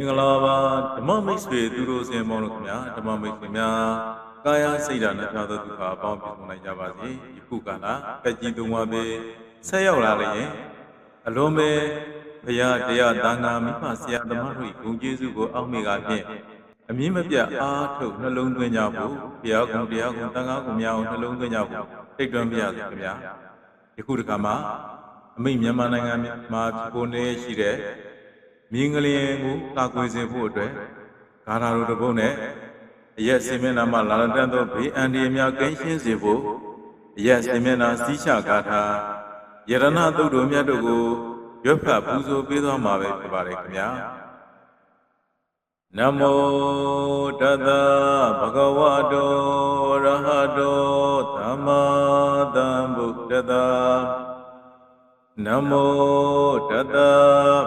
မင်္ဂလာပါဓမ္မမိတ်ဆွေသူတို့စင်ပေါင်းလို့ခင်ဗျာဓမ္မမိတ်ဆွေများကာယစိတ်ဓာတ်နဲ့ဖြာသောဒုက္ခအပေါင်းပြဆုံးနိုင်ကြပါစေယခုကလာကကြီးသုံးပါးပဲဆက်ရောက်လာလျင်အလုံးပဲဘုရားတရားတန်ခါမိဖဆရာသမားတို့ဂုဏ်ကျေးဇူးကိုအောက်မေကဖြင့်အမြင့်မပြတ်အားထုတ်နှလုံးသွင်းကြဖို့ဘုရားကုံတရားကုံတန်ခါကုံများအောင်နှလုံးသွင်းကြဖို့တိတ်တွန်းပြရစေခင်ဗျာယခုတခါမှာအမိမြန်မာနိုင်ငံမှာပုံနေရှိတဲ့ မြင်းကလေးကိုကာကွယ်စေဖို့အတွက်ဂါထာတော်တစ်ပုဒ်နဲ့အရက်စင်မျက်နှာမှာလာလတန်သောဘေးအန္တရာယ်များကင်းရှင်းစေဖို့အရက်စင်မျက်နှာစီးချဂါထာယရဏသုတ်တော်မြတ်တို့ကိုရွတ်ဖတ်ပူဇော်ပေးသွားမှာပဲဖြစ်ပါတယ်ခင်ဗျာနမောတတဗုဒ္ဓဝါတောရဟတောသမ္မာသမ္ဗုဒ္ဓတ္တ နမောတတ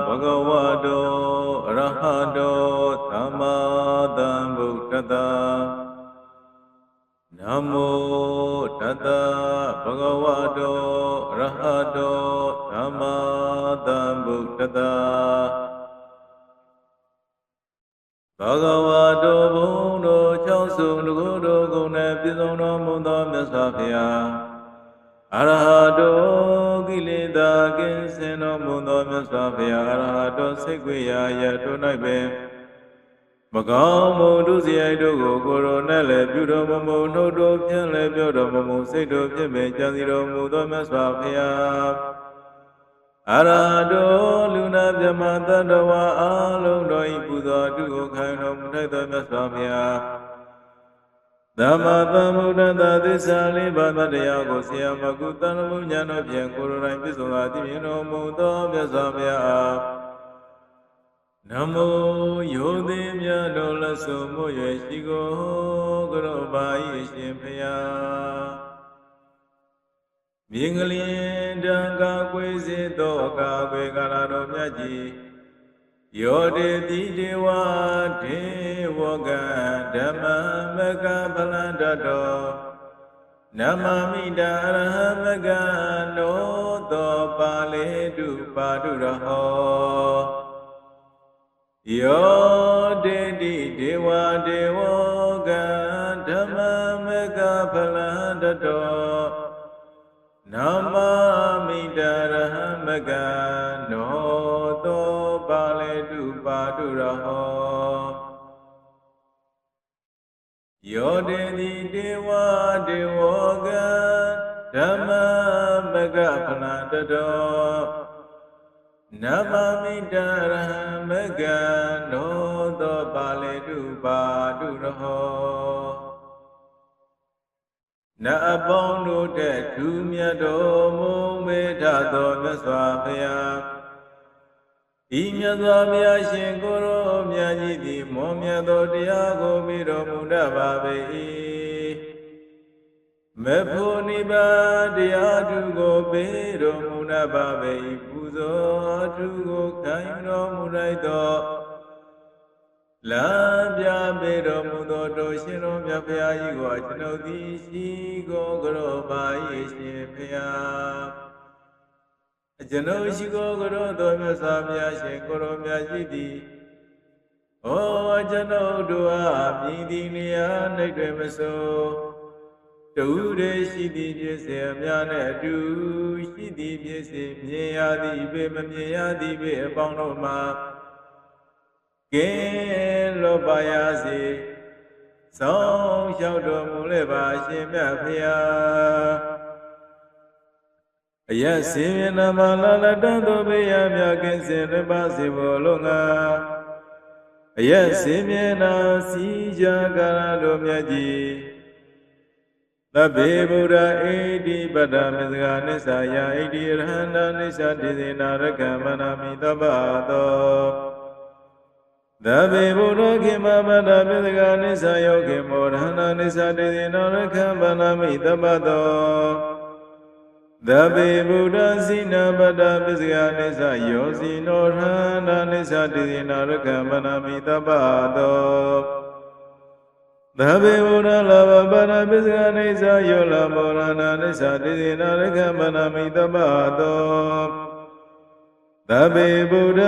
ဗုဒ္ဓဝါတောအရဟတောသမ္မာသမ္ဗုဒ္ဓတ္တနမောတတဗုဒ္ဓဝါတောအရဟတောသမ္မာသမ္ဗုဒ္ဓတ္တဘဂဝါတောဘုံတော်ချောင်းစုံတကုတော်ကုံနဲ့ပြည့်စုံတော်မူသောမြတ်စွာဘုရား စိတ်တော်ဖြင့်ပင်ကြံစီတော်မူသောမြတ်စွာဘုရားအရဟတောလူနာမြမတတ္တဝါအလုံးတော်ဤပူဇော်တုကိုခံတော်မူထိုက်သောမြတ်စွာဘုရားသမ္မာသမ္ဗုဒ္ဓတသစ္စာလေးပါးသောတရားကိုဆရာမကုတန်မှုဉာဏ်တော်ဖြင့်ကိုယ်တော်တိုင်ပြည့်စုံသာသိမြင်တော်မူသောမြတ်စွာဘုရားအားနမောယောသိမြတ်တော်လက်ဆုံမို့၍ရှိကိုကရောပါ၏အရှင်ဘုရား မြင်ကလင်းတံကာကွေစေသောအကာကွေကာရတော်မြတ်ကြီးယောတေတိဒေဝဒေဝကဓမ္မမကဗလန္တတောနမမိတာရဟမကနောတောပါလေတုပါတုရဟောယောတေတိဒေဝဒေဝကဓမ္မမကဗလန္တတော နမမိတာရဟမကနောတောပါလေတုပါတုရဟောယောတေတိဒေဝဒေဝကဓမ္မမကဖလန္တတောနမမိတာရဟမကနောတောပါလေတုပါတုရဟော နတ်အပေါင်းတို့တဲ့ဒုမြတ်တော်မူမေထသောမြတ်စွာဘုရားဤမြတ်စွာဘုရားရှင်ကိုယ်တော်မြတ်ကြီးသည်မောမြတ်သောတရားကိုပြီးတော်မူတတ်ပါပေ၏မေဖို့နိဗ္ဗာန်တရားသူကိုပြီးတော်မူတတ်ပါပေ၏ပူဇော်သူကိုခံယူတော်မူလိုက်သော လမ်းပြပေတော်မူသောတောရှင်တော်မြတ်ဖရာကြီးကိုကျွန်ုပ်သည်ရှိကိုကရောပါ၏ရှင်ဖရာအကျွန်ုပ်ရှိကိုကရောတော်မြတ်စွာဘုရားရှင်ကိုရောမြတ်ကြီးသည်ဩအကျွန်ုပ်တို့အားမြည်သည်နေရာနှိတ်တွင်မစိုးတူရရှိသည်ဖြစ်စေအများနဲ့အတူရှိသည်ဖြစ်စေမြင်ရသည်ပေမမြင်ရသည်ပေအပေါင်းတို့မှာ ကင်းလွတ်ပါရစေသောင်းလျှောက်တော်မူလေပါရှင်မြတ်ဖရာအယက်စင်မြနာမလာလတန်သောဘေးရမြကင်းစင်ရပါစေဘောလုံးငါအယက်စင်မြနာစီကြကာရတော်မြတ်ကြီးသဗ္ဗေဗုဒ္ဓအေတိပတ္တမေသဂာနိစ္စယာဣတိရဟန္တာနိစ္စတိစေနာရကမနာမိတပ္ပတော သဗ္ဗေဘုဒ္ဓခေမမတ္တပိသကနိစ္စယောခေမောရဟဏနိစ္စတေတိနောရခဗန္နမိတပ္ပတောသဗ္ဗေဘုဒ္ဓစိနာပတ္တပိစကနိစ္စယောစီနောရဟဏနိစ္စတေတိနောရခဗန္နမိတပ္ပတောသဗ္ဗေဘုဒ္ဓလာဘပတ္တပိစကနိစ္စယောလမောရဟဏနိစ္စတေတိနောရခဗန္နမိတပ္ပတော သသဗ္ဗေဗုဒ္ဓ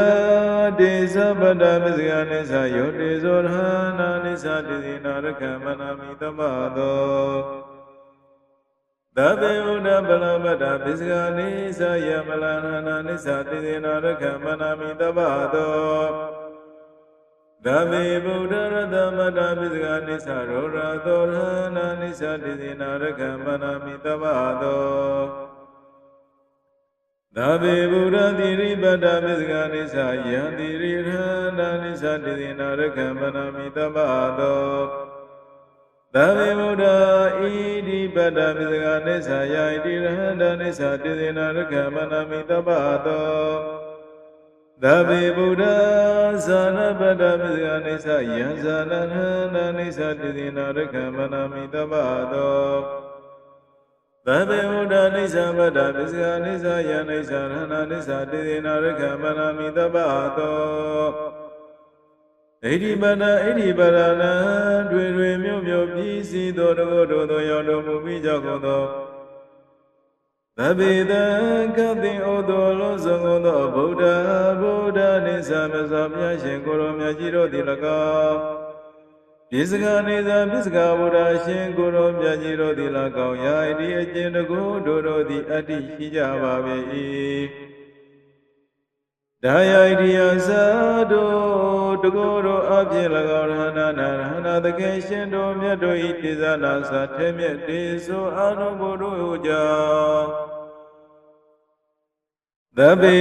တေသဗ္ဗတမစ္စကနိသယောတေဇောရဟနာနိသတိသေနာရကမနာမိတမသောသဗ္ဗေဗုဒ္ဓဗလမတ္တပစ္စကနိသယမလနာနာနိသတိသေနာရကမနာမိတမသောသဗ္ဗေဗုဒ္ဓရတမတ္တပစ္စကနိသရောရသောရဟနာနိသတိသေနာရကမနာမိတမသော သဗ္ဗေဗုဒ္ဓတိရိပတ္တမစ္စကနိသယံတိရိရဟန္တာနိသတိသေနာရခံမနာမိတပ္ပသောသဗ္ဗေဗုဒ္ဓဣတိပတ္တမစ္စကနိသယဣတိရဟန္တာနိသတိသေနာရခံမနာမိတပ္ပသောသဗ္ဗေဗုဒ္ဓဇာနပတ္တမစ္စကနိသယံဇာနရဟန္တာနိသတိသေနာရခံမနာမိတပ္ပ သောသဗ္ဗေဝုဒ္ဓနိစ္စဗတ္တပစ္စကနိစ္စယနိစ္စရဟနာနိစ္စတေသေနာရခမနာမိတပ္ပသောဣတိပဒဣတိပဒနာတွေ့တွေ့မြို့မြို့ပြည်စည်းသောတကုတို့သောရောက်တော်မူပြီးကြောက်ကုန်သောသဗ္ဗေတံကတိဩသောလုံးစုံကုန်သောဗုဒ္ဓဗုဒ္ဓနိစ္စမြတ်စွာဘုရားရှင်ကိုရောမြတ်ကြီးတို့သည်၎င်း ပိစကနေသာပိစကဗုဒ္ဓရှင်ကိုရောမြတ်ကြီးတို့သည်၎င်းယာဣတိအကျဉ်တကုတို့တို့သည်အတ္တိရှိကြပါပေ၏ဒါယဣတိယသာတို့တကုတို့အဖြစ်၎င်းရဟန္တာနာရဟန္တာတကယ်ရှင်တို့မြတ်တို့ဤတိဇာနာသာထေမြတ်တေဆိုအာနုဘုတို့ကြောင့်သဗ္ဗေ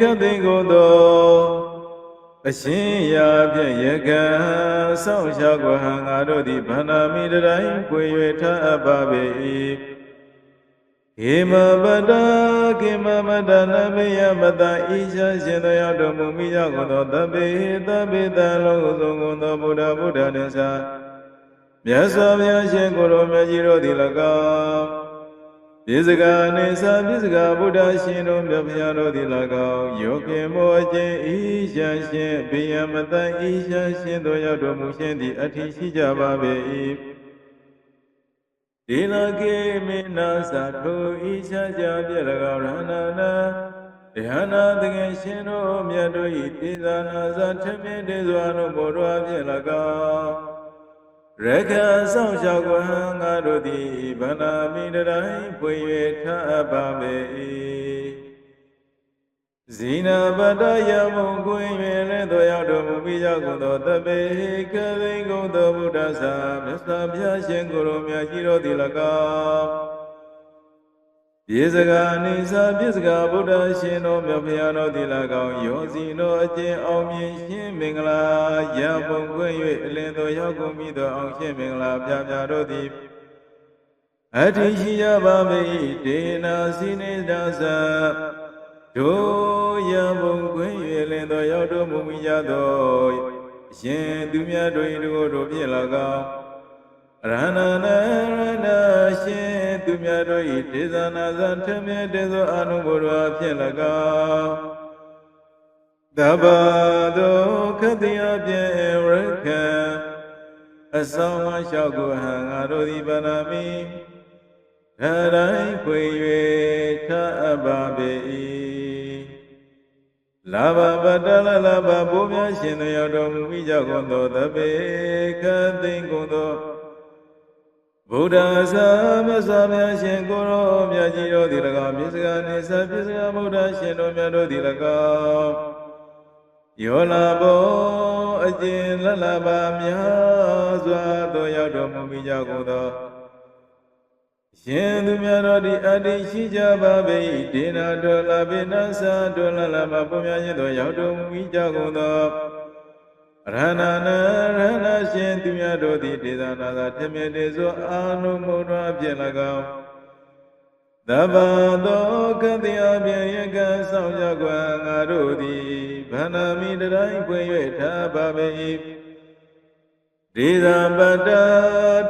ကတိန်ကိုသော အရှင်ရာဖြင့်ယကံဆောင်းရှားကွာဟံငါတို့သည်ဗန္နာမိတတိုင်းပွေ၍ထအပ်ပါပေ၏ဟေမပတကေမမတနမေယမတဤရှားရှင်သောရောက်တော်မူမိကြကုန်သောတပေတပေတလုံးစုံကုန်သောဗုဒ္ဓဗုဒ္ဓနှင့်သာမြတ်စွာဘုရားရှင်ကိုယ်တော်မြတ်ကြီးတို့သည်၎င်း ပိစကနေသာပိစကဗုဒ္ဓရှင်တို့မြတ်ဖျားတို့သည်၎င်းယောကေမောအကျင့်ဤရှာရှင်ဘိယမတန်ဤရှာရှင်တို့ရောက်တော်မူရှင်သည်အထင်ရှိကြပါပေ၏ဒေလကေမေနာသာထိုဤရှာကြပြ၎င်းရဟန္တာနာယဟနာတကယ်ရှင်တို့မြတ်တို့ဤတေဇာနာသာထမင်းတေစွာတို့ဘောတော်ဖြင့်၎င်း ရခဆောင်လျှောက်ကွဟံငါတို့သည်ဗန္နာမိတတိုင်းဖွေ၍ထအပ်ပါပေ၏ဇိနာပတ္တယမုံကွင်၍လည်းတော်ရောက်တော်မူပြီးကြောက်ကုန်သောတပေကသိင်ကုန်သောဗုဒ္ဓဆာမြတ်စွာဘုရားရှင်ကိုယ်တော်မြတ်ကြီးတော်သည်၎င်း ပြေစကားနိစ္စပြေစကားဗုဒ္ဓရှင်တော်မြတ်ဖရာတော်သည်၎င်းယောစီတော်အကျင့်အောင်မြင်ရှင်မင်္ဂလာရပုံခွင့်၍အလင်းတော်ရောက်ကုန်ပြီးသောအောင်ရှင်မင်္ဂလာပြပြတော်သည်အတ္တိရှိကြပါမေဒေနာစိနေဒါသဒိုရပုံခွင့်၍အလင်းတော်ရောက်တော်မူမိကြသောအရှင်သူမြတ်တို့၏တို့တို့ဖြင့်၎င်းရဟန္တာနာရဟန္တာရှင် သူမြတ်တို့၏ဒေသနာဇံထမြဲတေသောအနုဘောဓအဖြင့်၎င်းတဗ္ဗသောခတ္တိအဖြင့်ရခံအဆောင်မလျှောက်ကိုဟံငါတို့သည်ဗန္နာမိထတိုင်းခွေ၍ထအပ်ပါပေ၏လာဘပတ္တလလဘဘိုးများရှင်သောရောက်တော်မူမိကြကုန်သောတပေခသိင်ကုန်သော ဗုဒ္ဓသာမသာမြတ်ရှင်ကိုရောမြတ်ကြီးတို့သည်၎င်းမြစ္စကနိသပစ္စကဗုဒ္ဓရှင်တို့မြတ်တို့သည်၎င်းယောလာဘောအကျဉ်လလပါများစွာသောရောက်တော်မူမိကြကုန်သောရှင်သူများတို့သည်အတ္တိရှိကြပါပေ၏ဒေနာတော်လာပိနသတော်လလမပုံများခြင်းသောရောက်တော်မူမိကြကုန်သော ရဟန္တာနာရဟန္တာရှင်သူများတို့သည်ဒေသနာသာထမြတေသောအာနုမောဒအဖြစ်၎င်းသဗ္ဗသောကတိအပြင်ယကဆောင်ကြကွာငါတို့သည်ဗန္နာမိတတိုင်းဖွင့်၍ထားပါပေ၏ဒေသပတ္တ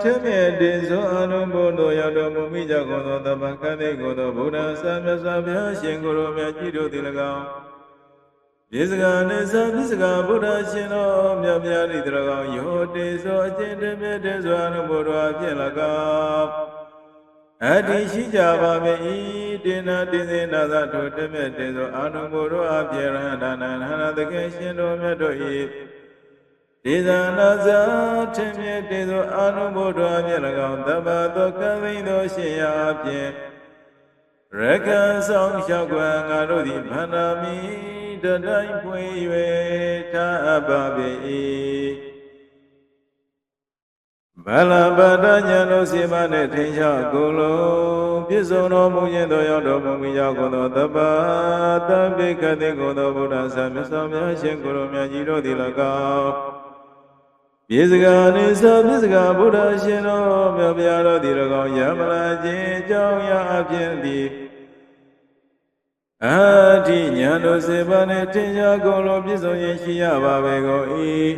ထမြတေသောအာနုမောဒရောက်တော်မူမိကြကုန်သောသဗ္ဗကတိကိုသောဗုဒ္ဓဆာမြတ်စွာဘုရားရှင်ကိုယ်တော်မြတ်ကြီးတို့သည်၎င်း ယေစကာနေသပစ္စကဗုဒ္ဓရှင်တော်မြတ်များဤတရကောင်ယောတေသောအကျင့်တမြတ်တေသောအနုဘောဓအဖြင့်၎င်းအတ္တိရှိကြပါမေ၏တေနတိစေနာသထိုတမြတ်တေသောအာနုဘောရောအပြေရဟန္တာနာဟန္တာတကေရှင်တော်မြတ်တို့၏ဒေသနာဇာထင်မြတ်တေသောအာနုဘောရောအပြေ၎င်းတပ္ပသောကံသိသောရှင်ရာအပြင်ရကံဆောင်လျှောက်ကွယ်ငါတို့သည်ဗန္နာမိ တတိုင်းဖွင့်၍ထာအပ်ပါပေ၏ဗလဗဒညာတို့စေမနှင့်ထင်ရှားကုန်လုံးပြည့်စုံတော်မူခြင်းသောရောက်တော်မူမိရောက်ကုန်သောတပ္ပတံပိကတိကုန်သောဗုဒ္ဓဆာမြတ်စွာဘုရားရှင်ကိုယ်တော်မြတ်ကြီးတို့သည်၎င်းပြေစကားနေသောပြေစကားဗုဒ္ဓရှင်တော်မြတ်ဗျာတော်သည်၎င်းယမလာခြင်းအကြောင်းအရာအဖြစ်သည် အာတိညာတို့စေပါနှင့်ထင်ရှားကုန်လုံးပြည့်စုံခြင်းရှိရပါပဲကုန်၏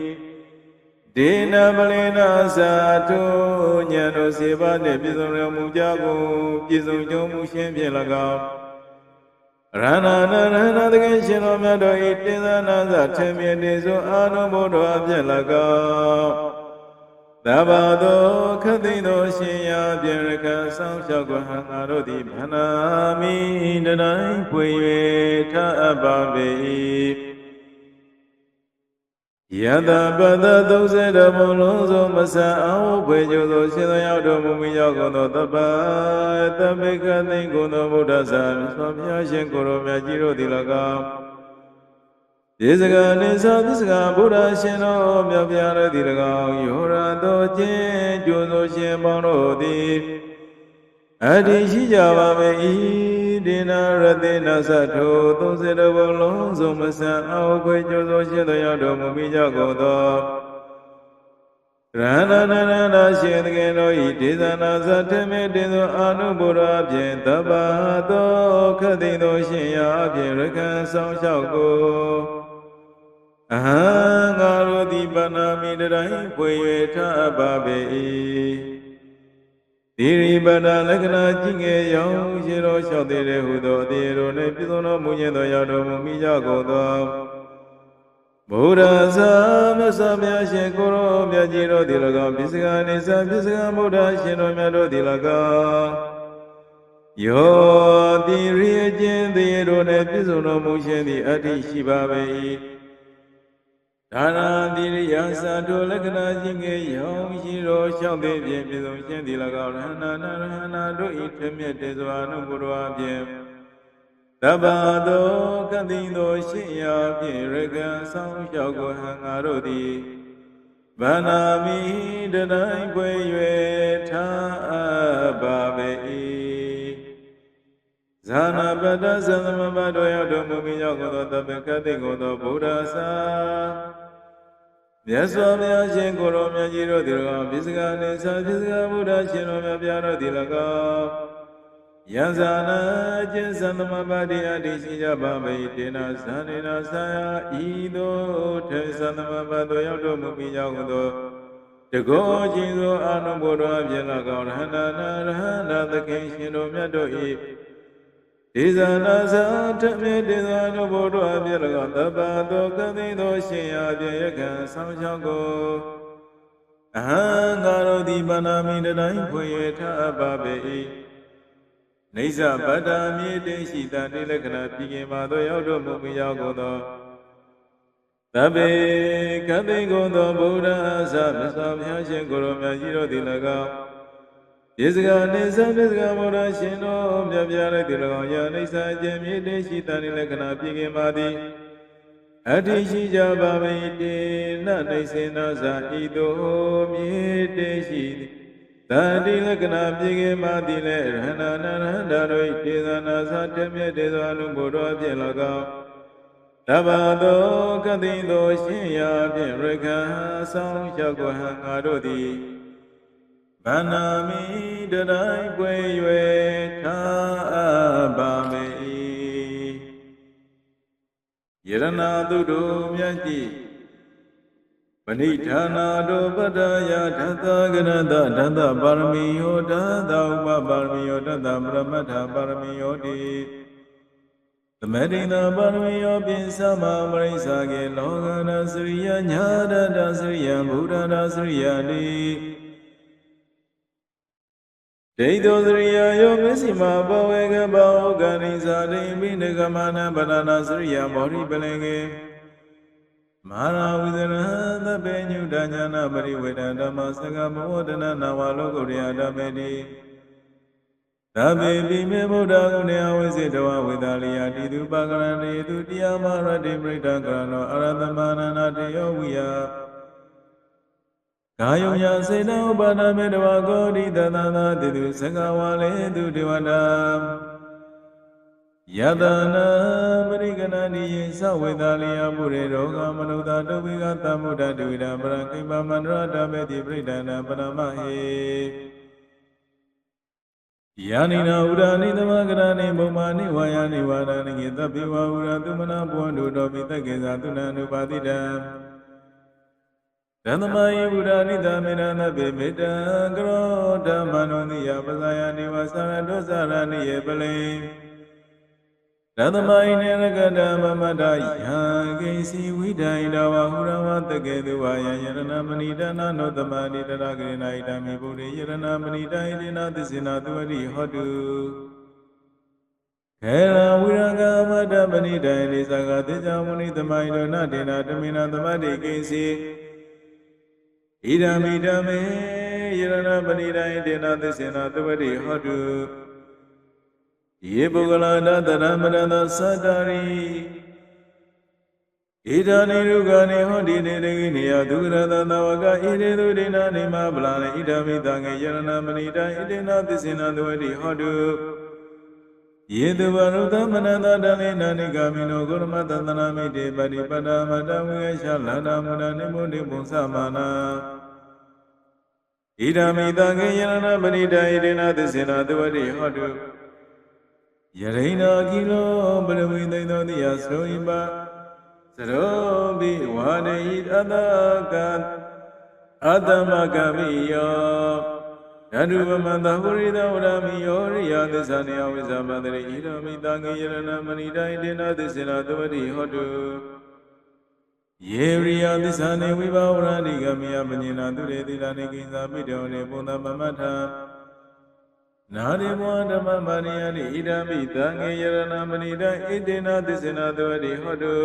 ဒေနပလင်နာသာထုညာတို့စေပါနှင့်ပြည့်စုံတော်မူကြကုန်ပြည့်စုံကြုံမူရှင်ဖြင့်၎င်းရဟနာနရဟနာတကယ်ရှင်တော်မြတ်တို့၏တင်သနာသထေမြင့်တေသောအာနုဘောတော်အပြည့်၎င်း သဗ္ဗသောခသိသောရှင်ရာပြေရကဆောင်လျှောက်ကွဟံငါတို့သည်ဗန္နာမိတတိုင်းပွေ၍ထအပ်ပါပေ၏ယတပတ30တော်မူလုံးစုံမဆန်အောင်ဖွေကြသောရှင်သောရောက်တော်မူမိရောက်ကုန်သောတပ္ပတပိကသိကုန်သောဗုဒ္ဓဆာမြတ်စွာဘုရားရှင်ကိုယ်တော်မြတ်ကြီးတို့သည်၎င်း ဒီစကားနေသောဒီစကားဗုဒ္ဓရှင်တော်မြတ်ဗျာတို့သည်၎င်းယောရသောခြင်းကျိုးသောရှင်ပေါင်းတို့သည်အတ္တိရှိကြပါမေ၏ဒေနာရတေနသထို30တော်ဘုံလုံးစုံမဆန်အောက်ခွေကျိုးသောရှင်တော်ရောက်တော်မူပြီးကြကုန်သောရဟန္တာနန္ဒာရှင်တကယ်တော်ဤဒေသနာသထမေတေသောအာနုဘောရအပြင်တပ္ပသောခတိသောရှင်ရာအပြင်ရကံဆောင်လျှောက်ကို အဟံငါတို့သည်ပါဏာမိတတိုင်းဖွေ၍ထအပ်ပါပေ၏ဒီရိပဒလက္ခဏာကြည့်ငယ်ရောင်ရှိတော်လျှောက်သေးတဲ့ဟုသောအသေးတော်နှင့်ပြည့်စုံတော်မူခြင်းသောရောက်တော်မူမိကြကုန်သောဘုရားသာမသမြတ်ရှင်ကိုရောမြတ်ကြီးတော်သည်၎င်းပစ္စကာနေသပစ္စကာဘုရားရှင်တော်မြတ်တို့သည်၎င်းယောတိရိယခြင်းသေးတော်နှင့်ပြည့်စုံတော်မူခြင်းသည်အတ္တိရှိပါပေ၏ ဒါနာတိရိယသာတို့လက္ခဏာကြီးငယ်ရောင်ရှိတော်လျှောက်သည်ဖြင့်ပြည့်စုံခြင်းသည်၎င်းရဟန္နာနရဟန္နာတို့ဤထမြတ်တေစွာအနုဘုရားဖြင့်တပ္ပသောကတိသောရှင်ရာဖြင့်ရကံဆောင်လျှောက်ကိုဟံငါတို့သည်ဗန္နာမိတတိုင်းခွေ၍ထားအပ်ပါပေ၏ဇာနာပတ္တသသမဘတော်ရောက်တော်မူပြီးရောက်သောတပ္ပကတိကိုသောဗုဒ္ဓဆာ မြတ်စွာဘုရားရှင်ကိုယ်တော်မြတ်ကြီးတို့သည်၎င်းပိစကာနေသာပိစကာဘုရားရှင်တော်မြတ်ဗျာတို့သည်၎င်းယံဇာနာကျင့်သံသမပါတိအတ္တိရှိကြပါမိတေနဇာနေနာဆာယဤသို့ထေသံသမပါတို့ရောက်တော်မူပြီးရောက်သောတကောခြင်းသောအာနုဘောတော်ဖြင့်၎င်းရဟန္တာနာရဟန္တာသခင်ရှင်တော်မြတ်တို့၏ ဒေဇာနာသာထမေတေဇာနုဘောတော်အပြည့်၎င်းတပ္ပသောကသိသောရှင်ရာပြည့်ရခံဆောင်ချောင်းကိုအဟံငါတို့သည်ဗန္နာမိတတိုင်းဖွင့်ရထအပ်ပါပေ၏နေဇဗတ္တာမြေတေရှိတတိလက္ခဏာပြည်ခင်မှာသောရောက်တော်မူမိရောက်ကုန်သောသဗ္ဗေကသိကုန်သောဗုဒ္ဓအစမြတ်စွာဘုရားရှင်ကိုယ်တော်မြတ်ကြီးတို့သည်၎င်း ယေစကနေသဗ္ဗေစကဗုဒ္ဓရှင်တော်မြတ်ပြားလိုက်သည်၎င်းယာနေစာအကျင့်မြေတေရှိတတိလက္ခဏာပြည်ခင်မှာသည်အတ္တိရှိကြပါမိတေနနေစေနာသာဤသို့မြေတေရှိသည်တတိလက္ခဏာပြေကေမာတိလေရဟန္တာနရဟန္တာတို့၏ဒေသနာသာတမြတ်တေသောအလုံးဘုရောဖြင့်၎င်းတဘာသောကတိသောရှင်ရာဖြင့်ရခံဆောင်လျှောက်ကိုဟံငါတို့သည် ဗန္နာမိတတိုင်းပွေ၍ထားအပ်ပါမေ၏ယရနာတုတို့မြတ်ကြည်ပဏိဌာနာတောပတ္တယဓတ္တကရတဓတ္တပါရမီယောဓတ္တဥပပါရမီယောဓတ္တပရမတ္ထပါရမီယောတိသမတိနာပါရမီယောပိသမမရိစ္ဆာကေလောကနာစရိယညာတတစရိယဘုဒ္ဓနာစရိယတိ ဒိဋ္ဌောစရိယာယောမစ္စည်းမဘောဝေကဘောဂဏိသာတိမိနဂမနဗရဏစရိယာမောရိပလင်ကေမဟာဝိဇရသဗ္ဗညုတညာနာပရိဝေဒဓမ္မစကမောဒနာနာဝလောကုရိယဓမ္မေတိသဗ္ဗေပိမေဗုဒ္ဓဂုဏေအဝိစေတဝဝေဒာလိယတိတုပကရဏေတုတရားမရတိပရိဒံကရဏောအရတမနနာတေယောဝိယ ကာယုံယစေတဥပါဒမေတဝကောတိတသနာတိတုသကဝါလေတုဒေဝတာယတနာပရိကဏတိယေသဝေဒာလိယပုရေရောဂမနုဿတုပိကတမ္မုဒ္ဒတုဝိဒံပရကိပမန္တရတမေတိပရိဒန္တပရမဟေယာနိနာဥဒာနိသမဂရဏိဘုံမာနိဝါယာနိဝါဒနိကေတပိဝဥရသုမနာဘဝန္တုတော်ပိတက္ကေသာသုဏနုပါတိတံ ဓမ္မယိဝုဒာနိတမေနသဗ္ဗေမေတ္တံကရောဓမ္မနောနိယပဇာယနိဝသရတောသရဏိယေပလိရတမယိနေရကတမမတယံကိစီဝိဒိုင်တော်ဝဟုရဝတကေတုဝါယယရဏမဏိတနာနောတမဏိတရဂရိနာဣတမေဗုဒ္ဓေယရဏမဏိတဣတိနာသစ္စေနာသဝတိဟောတုခေရဝိရကမတပဏိတိုင်လိသကတေဇာမဏိတမိုင်တောနတေနာတမေနာသမတိကိစီ ဣဒံမိဓမ္မေယရဏပဏိတိုင်တေနာသစ္စေနာသဝတိဟောတုယေပုဂ္ဂလာဒတရမရဏသတ္တရိဣဒာနိရုဂာနိဟောတိနေရကိနေယဒုက္ခရတသဝကဣရေသူဒိနာနိမဗလာနိဣဒာမိတံငေယရဏမဏိတံဣတိနာသစ္စေနာသဝတိဟောတု ယေတုဘရုဒ္ဓမနတတလိနာနိဂာမိနောဂုရမတန္တနာမိတေပတိပတ္တမတဝိယရှလန္ဒမုဒနိမုနိပု္ပ္ပသမနာဣဒာမိတံငေယရဏမဏိတံဣတိနာသစ္စေနာသဝတိဟောတုယရိဏကိလောပရဝိသိသောတိယဆိုဣပသရောဘိဝါနေဣအတ္တကအတ္တမကမိယော ဓတုပမန္တဟူရိသောဝရမိယောရိယသစ္စာနေယဝိဇ္ဇမန္တရိဣရမိတံကေယရဏမဏိတိုင်တေနသစ္စေနာသဝတိဟောတုယေရိယသစ္စာနေဝိဘာဝရဏိကမိယမညေနာသူရေတိလာနေကိဉ္စာပိတောနေပုံသမမထနာရိမောဓမ္မမာရိယနိဣဒံမိတံငေယရဏမဏိတံဣတေနသစ္စေနာသဝတိဟောတု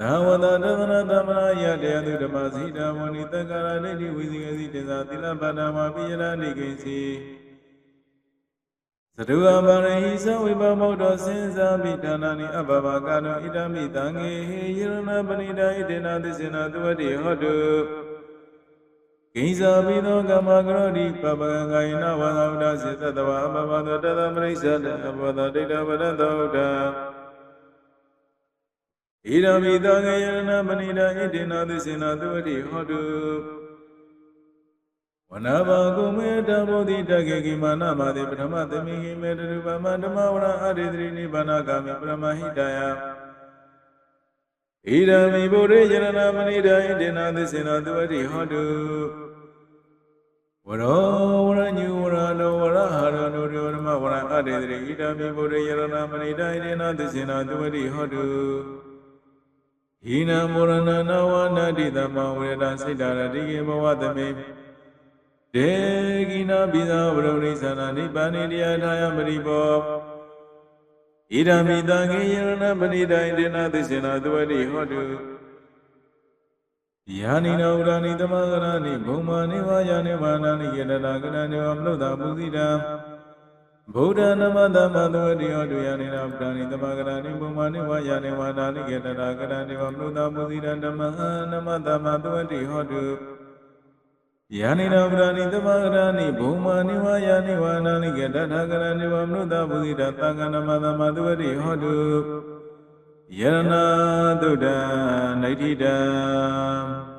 သာဝတသဒနာသမနာယတေယသုဓမ္မဇိတဝဏိတက္ကရာဒိဋ္ဌိဝိဇိကစီတေသာသီလပါဒဝါပိယရဏိကိစီသတုအပါရိဟိသဝိပမောတ္တောစင်္ဇာမိဌာနာနိအဘဘကာနောဣဒံမိတံငေဟေယရဏပဏိတံဣတေနသစ္စေနာသဝတိဟောတုကိဉ္စာပိသောကမ္မကရောတိပပကံကာယနာဝါသာဥဒ္ဒစေသတ္တဝါအပပသောတသမရိစ္ဆတအဘောဓဒိဋ္ဌဝရတောဥဒ္ဒ ဣရမိတငေယရဏမဏိတာဣတိနာသစ္စေနာသဝတိဟောတုဝနဘာကုမေတဘောတိတကေကိမာနမတိပထမသမိကိမေတရူပမဓမ္မဝရအရိသရိနိဗ္ဗာနဂာမိပရမဟိတယဣရမိဗုဒ္ဓေယရဏမဏိတာဣတိနာသစ္စေနာသဝတိဟောတုဝရောဝရညုဝရတောဝရဟာရနုရဓမ္မဝရအတေတိဣဒံမိဗုဒ္ဓေယရဏမဏိတာဣတိနာသစ္စေနာသဝတိဟောတု ဟိနမောရဏနဝနာတိသမဝေဒစိတ္တရတိကေဘဝသမေဒေကိနာပိဇာဝရုရိသနာနိဗ္ဗာနိတရားထာယမရိဘောဣဒံမိတံကေယရဏပဏိတိုင်တေနသစ္စေနာသဝတိဟောတုယာနိနောဥဒာနိသမဂရဏိဘုံမာနိဝါယာနိဝါနာနိကေတတာကရဏေဝမနုဿပုဇိတံ ဗုဒ္ဓနမတမသဝတိဟောတုယာနိနာပဒာနိသမဂရဏိဘုံမာနိဝါယာနိဝါနာနိကေတတာကရဏေဝမနုဿပုဇိတံဓမ္မဟနမတမသဝတိဟောတုယာနိနာပဒာနိသမဂရဏိဘုံမာနိဝါယာနိဝါနာနိကေတတာကရဏေဝမနုဿပုဇိတံသံဃနမတမသဝတိဟောတုယရဏသုဒ္ဓနိဋ္ဌိတံ